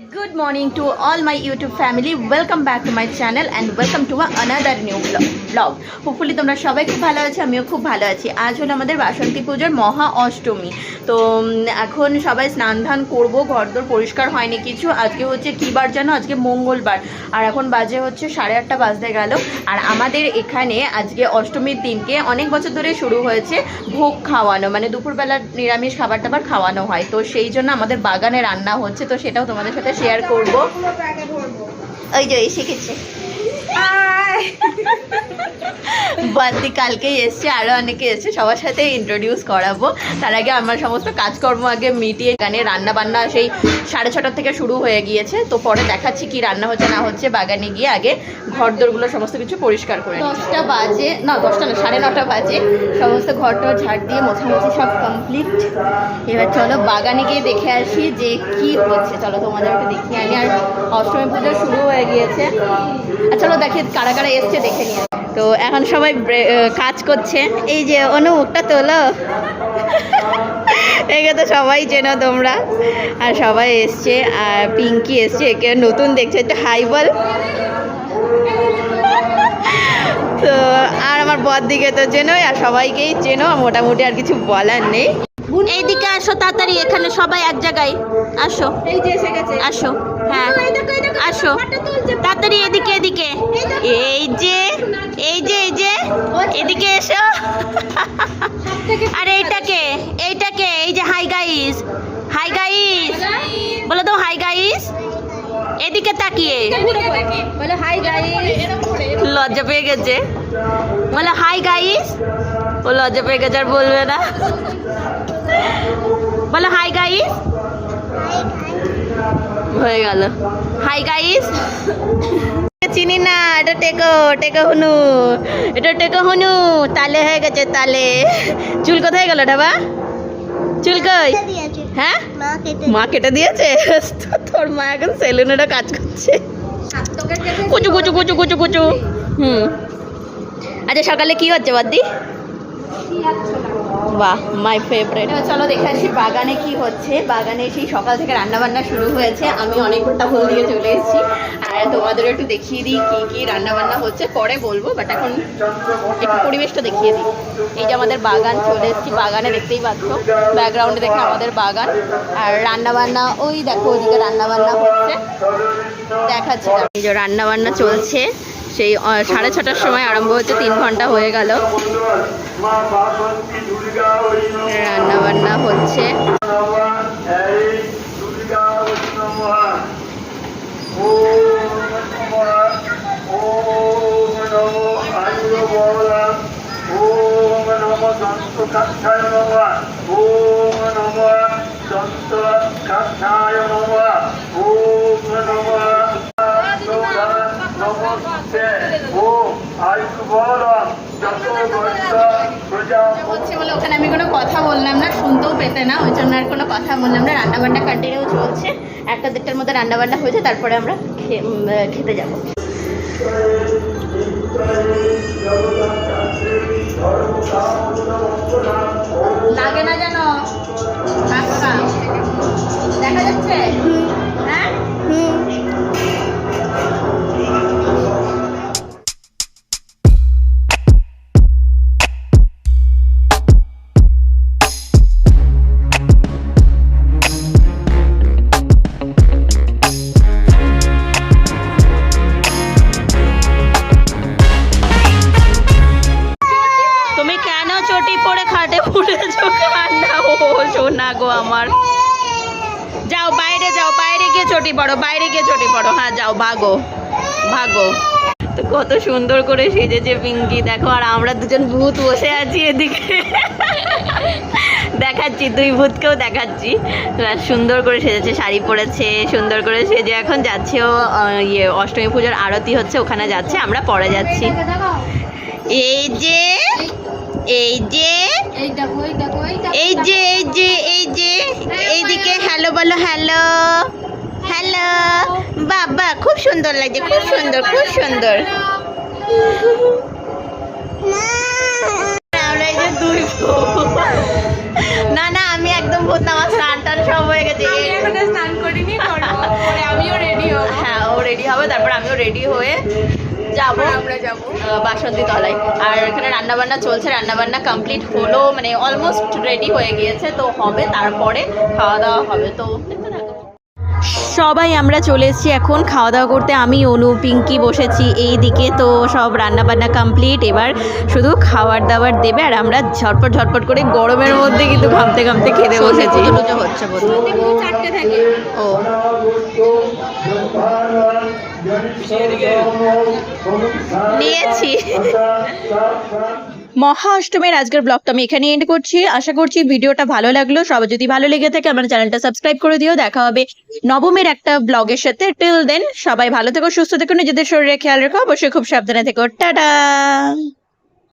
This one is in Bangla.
Morning to all my YouTube family. Welcome back to my channel and welcome to another new vlog- vlog. Hopefully তোমরা সবাই খুব ভালো আছো আমিও খুব ভালো আছি আজ হলো আমাদের বাসন্তী পুজোর মহা অষ্টমী তো এখন সবাই স্নান ধান করব ঘরদোর পরিষ্কার হয়নি কিছু। আজকে হচ্ছে কী বার জানো? আজকে মঙ্গলবার। আর এখন বাজে হচ্ছে সাড়ে আটটা বাজতে গেল। আর আমাদের এখানে আজকে অষ্টমীর দিনকে অনেক বছর ধরে শুরু হয়েছে ভোগ খাওয়ানো। মানে দুপুরবেলা নিরামিষ খাবার টাবার খাওয়ানো হয়। তো সেই জন্য আমাদের বাগানে রান্না হচ্ছে। তো সেটাও তোমাদের সাথে শেয়ার করব। ওই যে এসে গেছে বাদি কালকেই এসছে আরও অনেকে এসছে, সবার সাথে ইন্ট্রোডিউস করাবো। তার আগে আমার সমস্ত কাজকর্ম আগে মিটিয়ে গানে রান্না বান্না সেই সাড়ে ছটার থেকে শুরু হয়ে গিয়েছে। তো পরে দেখাচ্ছি কি রান্না হচ্ছে, না হচ্ছে। বাগানে গিয়ে আগে ঘরদোরগুলো সমস্ত কিছু পরিষ্কার করে দশটা বাজে, না, দশটা না, সাড়ে নটা বাজে। সমস্ত ঘরটর ঝাড় দিয়ে মোছামুছি সব কমপ্লিট এবার চলো বাগানে গিয়ে দেখে আসি যে কি হচ্ছে। চলো তোমাদের একটু দেখিয়ে আনি। আর অষ্টমী পুজো শুরু হয়ে গিয়েছে। আর চলো দেখে কারা কারা এসছে দেখে নিয়ে। তো এখন সবাই কাজ করছে। এই যে অনু, মুখটা তোলো। একে তো সবাই চেনো তোমরা। আর সবাই এসছে, আর পিঙ্কি এসছে, একে নতুন দেখছে, একটু হাই বল। তো, আর আমার বর দিকে তো চেনোই, আর সবাইকেই চেনো, মোটামুটি আর কিছু বলার নেই। এইদিকে আসো তাড়াতাড়ি এখানে সবাই এক জায়গায়। আসো। এই যে এসে গেছে। আসো। হ্যাঁ। আসো। তাড়াতাড়ি এদিকে এদিকে। এই যে এই যে এই যে। এদিকে এসো। আর এইটাকে এইটাকে এই যে হাই গাইস হাই গাইস বলো তো হাই গাইস এদিকে তাকিয়ে। বলে হাই গাইস লজ্জা পেয়ে গেছে। বলো হাই গাইস ও লজ্জা পেয়ে গেছে আর বলবে না। বলো হাই গাইস হয়ে গেল। হাই গাইস চিনি না এটা টেকো টেকো হুনু। এটা টেকো হুনু। তালে হয়ে গেছে তালে। চুল কোথায় গেল ঢাবা? চুল কই? হ্যাঁ? মা কেটে দিয়েছে। তোর মা এখন সেলুনেরও কাজ করছে। কুচু কুচু কুচু কুচু কুচু। হুম। আচ্ছা সকালে কি হচ্ছে বাদ্দি? বাহ মাই ফেভারিট চলো দেখে আসি বাগানে কি হচ্ছে। বাগানে সেই সকাল থেকে রান্না বান্না শুরু হয়েছে। আমি অনেকটা ফুল দিয়ে চলে এসেছি। আর তোমাদের একটু দেখিয়ে দিই কি কি রান্না বান্না হচ্ছে। পরে বলব বাট এখন একটু পরিবেশটা দেখিয়ে দিই। এই যে আমাদের বাগান, চলে এসেছি বাগানে, দেখতেই পাচ্ছ। ব্যাকগ্রাউন্ডে দেখে আমাদের বাগান। আর রান্না বান্না ওই দেখো ওইদিকে রান্না বান্না হচ্ছে। দেখাচ্ছি যে রান্না বান্না চলছে। সেই সাড়ে ছটার সময় আরম্ভ হচ্ছে, তিন ঘণ্টা হয়ে গেল। রান্না বান্না হচ্ছে। কাক্ষায় নমঃ ওম নমঃ দন্ত কাক্ষায় নমঃ ওম নমঃ নমস্তে আয়ুর যত হচ্ছে বলে ওখানে আমি কোনো কথা বললাম না, শুনতেও পেতে না, ওই জন্য আর কোনো কথা বললাম না। রান্না বান্না কন্টিনিউ চলছে। একটা দেড়টার মধ্যে রান্না বান্না হয়েছে, তারপরে আমরা খেতে যাব। লাগে না যেন? সোনা গো আমার। যাও, বাইরে যাও, বাইরে গিয়ে চটি পড়ো, বাইরে গিয়ে চটি পড়ো। হ্যাঁ যাও, ভাগো ভাগো। তো কত সুন্দর করে সেজেছে পিঙ্কি। দেখো, আর আমরা দুজন ভূত বসে আছি এদিকে। দেখাচ্ছি, দুই ভূতকেও দেখাচ্ছি। সুন্দর করে সেজেছে, শাড়ি পরেছে, সুন্দর করে সেজে এখন যাচ্ছে ও ইয়ে অষ্টমী পুজোর আরতি হচ্ছে, ওখানে যাচ্ছে, আমরা পরে যাচ্ছি। এই যে এই যে এই যে এই যে এই যে এইদিকে হ্যালো বলো হ্যালো। হ্যালো। বাবা খুব সুন্দর লাগছে খুব সুন্দর খুব সুন্দর। না না আমি একদম ভূত আমার স্নান টান সব হয়ে গেছে। স্নান করিনি করব পরে আমি রেডি হবে। তারপর আমিও রেডি হয়ে যাব। আমরা যাব। বাসন্তী তলায়। আর এখানে রান্না বান্না চলছে। রান্না বান্না কমপ্লিট হলো মানে অলমোস্ট রেডি হয়ে গিয়েছে। তো হবে তারপরে খাওয়া দাওয়া হবে। তো সবাই আমরা চলে এসেছি এখন খাওয়া দাওয়া করতে। আমি অনু পিঙ্কি বসেছি এই দিকে। তো সব রান্না বান্না কমপ্লিট এবার শুধু খাবার দাবার দেবে আর আমরা ঝটপট ঝটপট করে গরমের মধ্যে কিন্তু ঘামতে ঘামতে খেতে বসেছি। হচ্ছে ও। নিয়েছি। মহা অষ্টমীর আজকের ব্লগটা আমি এখানে এন্ড করছি। আশা করছি ভিডিওটা ভালো লাগল। সবাই যদি ভালো লেগে থাকে, আমার চ্যানেলটা সাবস্ক্রাইব করে দিও। দেখা হবে নবমের একটা ব্লগের সাথে। টিল দেন সবাই ভালো থেকো, সুস্থ থেকো, নিজেদের শরীরে খেয়াল রেখো। অবশ্যই খুব সাবধানে থেকো। টাটা!